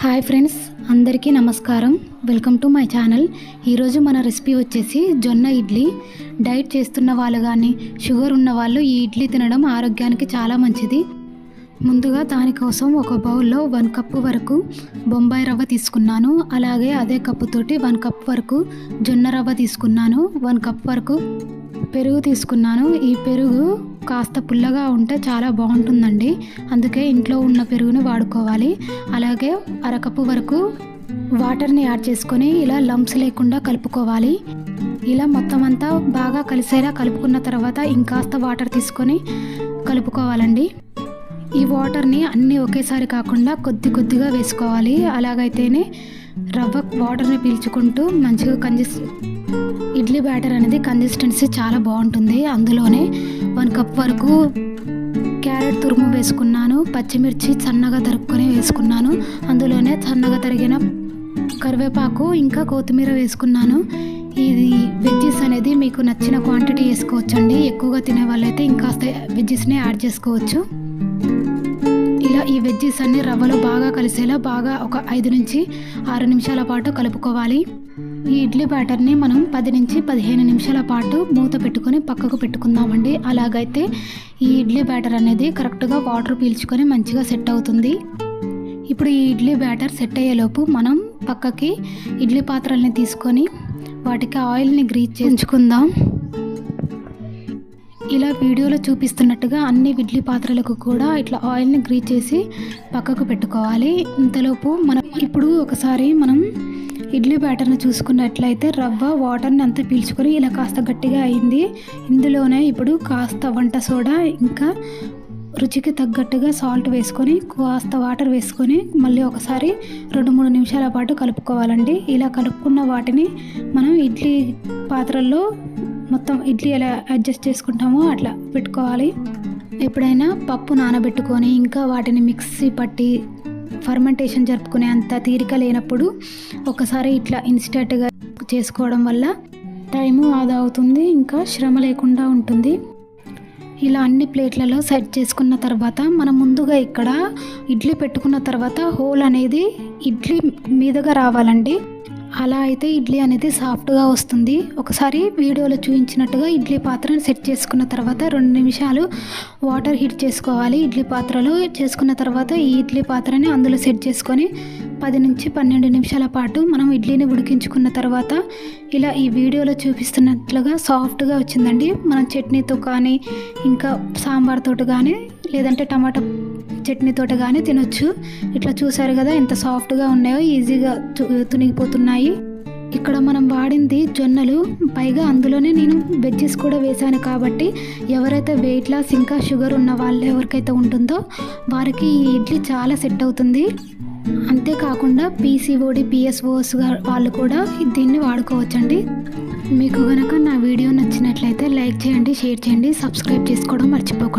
Hi friends అందరికీ నమస్కారం. Welcome to my channel. ఈరోజు మన రెసిపీ వచ్చేసి జొన్న ఇడ్లీ. డైట్ చేస్తున్న వాళ్ళు కానీ షుగర్ ఉన్న వాళ్ళు ఈ ఇడ్లీ తినడం ఆరోగ్యానికి చాలా మంచిది. ముందుగా దానికోసం ఒక బౌల్లో వన్ కప్పు వరకు బొంబాయి రవ్వ తీసుకున్నాను. అలాగే అదే కప్పుతోటి వన్ కప్ వరకు జొన్న రవ్వ తీసుకున్నాను. వన్ కప్ వరకు పెరుగు తీసుకున్నాను. ఈ పెరుగు కాస్త పుల్లగా ఉంటే చాలా బాగుంటుందండి. అందుకే ఇంట్లో ఉన్న పెరుగుని వాడుకోవాలి. అలాగే అరకప్పు వరకు వాటర్ని యాడ్ చేసుకొని ఇలా లంప్స్ లేకుండా కలుపుకోవాలి. ఇలా మొత్తం అంతా బాగా కలిసేలా కలుపుకున్న తర్వాత ఇంకాస్త వాటర్ తీసుకొని కలుపుకోవాలండి. ఈ వాటర్ని అన్నీ ఒకేసారి కాకుండా కొద్ది కొద్దిగా వేసుకోవాలి. అలాగైతేనే రవ్వ వాటర్ని పీల్చుకుంటూ మంచిగా కంజెస్ ఇడ్లీ బ్యాటర్ అనేది కన్సిస్టెన్సీ చాలా బాగుంటుంది. అందులోనే వన్ కప్ వరకు క్యారెట్ తురుము వేసుకున్నాను. పచ్చిమిర్చి సన్నగా తరుక్కొని వేసుకున్నాను. అందులోనే సన్నగా తరిగిన కరివేపాకు ఇంకా కొత్తిమీర వేసుకున్నాను. ఇది వెజ్జెస్ అనేది మీకు నచ్చిన క్వాంటిటీ వేసుకోవచ్చండి. ఎక్కువగా తినే వాళ్ళైతే ఇంకాస్త వెజ్జెస్ని యాడ్ చేసుకోవచ్చు. ఇలా ఈ వెజ్జెస్ అన్ని రవ్వలో బాగా కలిసేలా బాగా ఒక ఐదు నుంచి ఆరు నిమిషాల పాటు కలుపుకోవాలి. ఈ ఇడ్లీ బ్యాటర్ని మనం పది నుంచి పదిహేను నిమిషాల పాటు మూత పెట్టుకొని పక్కకు పెట్టుకుందామండి. అలాగైతే ఈ ఇడ్లీ బ్యాటర్ అనేది కరెక్ట్గా వాటర్ పీల్చుకొని మంచిగా సెట్ అవుతుంది. ఇప్పుడు ఈ ఇడ్లీ బ్యాటర్ సెట్ అయ్యేలోపు మనం పక్కకి ఇడ్లీ పాత్రల్ని తీసుకొని వాటికి ఆయిల్ని గ్రీజ్ చేయించుకుందాం ఇలా వీడియోలో చూపిస్తున్నట్టుగా అన్ని ఇడ్లీ పాత్రలకు కూడా ఇట్లా ఆయిల్ని గ్రీజ్ చేసి పక్కకు పెట్టుకోవాలి. ఇంతలోపు మనం ఇప్పుడు ఒకసారి మనం ఇడ్లీ బ్యాటర్ని చూసుకున్నట్లయితే రవ్వ వాటర్ని అంతా పీల్చుకొని ఇలా కాస్త గట్టిగా అయింది. ఇందులోనే ఇప్పుడు కాస్త వంట సోడా ఇంకా రుచికి తగ్గట్టుగా సాల్ట్ వేసుకొని కాస్త వాటర్ వేసుకొని మళ్ళీ ఒకసారి రెండు మూడు నిమిషాల పాటు కలుపుకోవాలండి. ఇలా కలుపుకున్న వాటిని మనం ఇడ్లీ పాత్రల్లో మొత్తం ఇడ్లీ ఎలా అడ్జస్ట్ చేసుకుంటామో అట్లా పెట్టుకోవాలి. ఎప్పుడైనా పప్పు నానబెట్టుకొని ఇంకా వాటిని మిక్సీ పట్టి ఫర్మెంటేషన్ జరుపుకునే అంత తీరిక లేనప్పుడు ఒకసారి ఇట్లా ఇన్స్టెంట్గా చేసుకోవడం వల్ల టైము ఆదా అవుతుంది ఇంకా శ్రమ లేకుండా ఉంటుంది. ఇలా అన్ని ప్లేట్లలో సెట్ చేసుకున్న తర్వాత మనం ముందుగా ఇక్కడ ఇడ్లీ పెట్టుకున్న తర్వాత హోల్ అనేది ఇడ్లీ మీదుగా రావాలండి. అలా అయితే ఇడ్లీ అనేది సాఫ్ట్గా వస్తుంది. ఒకసారి వీడియోలో చూపించినట్టుగా ఇడ్లీ పాత్రను సెట్ చేసుకున్న తర్వాత రెండు నిమిషాలు వాటర్ హీట్ చేసుకోవాలి. ఇడ్లీ పాత్రలో చేసుకున్న తర్వాత ఈ ఇడ్లీ పాత్రని అందులో సెట్ చేసుకొని పది నుంచి పన్నెండు నిమిషాల పాటు మనం ఇడ్లీని ఉడికించుకున్న తర్వాత ఇలా ఈ వీడియోలో చూపిస్తున్నట్లుగా సాఫ్ట్గా వచ్చిందండి. మనం చట్నీతో కానీ ఇంకా సాంబార్తో కానీ లేదంటే టమాటా చట్నీతోటి కానీ తినొచ్చు. ఇట్లా చూసారు కదా ఎంత సాఫ్ట్గా ఉన్నాయో ఈజీగా తునిగిపోతున్నాయి. ఇక్కడ మనం వాడింది జొన్నలు. పైగా అందులోనే నేను వెజ్జెస్ కూడా వేశాను కాబట్టి ఎవరైతే వెయిట్ లాస్ ఇంకా షుగర్ ఉన్న వాళ్ళు ఎవరికైతే ఉంటుందో వారికి ఈ ఇడ్లీ చాలా సెట్ అవుతుంది. అంతేకాకుండా పీసీఓడి పిఎస్ఓస్ వాళ్ళు కూడా దీన్ని వాడుకోవచ్చండి. మీకు కనుక నా వీడియో నచ్చినట్లయితే లైక్ చేయండి షేర్ చేయండి సబ్స్క్రైబ్ చేసుకోవడం మర్చిపోకండి.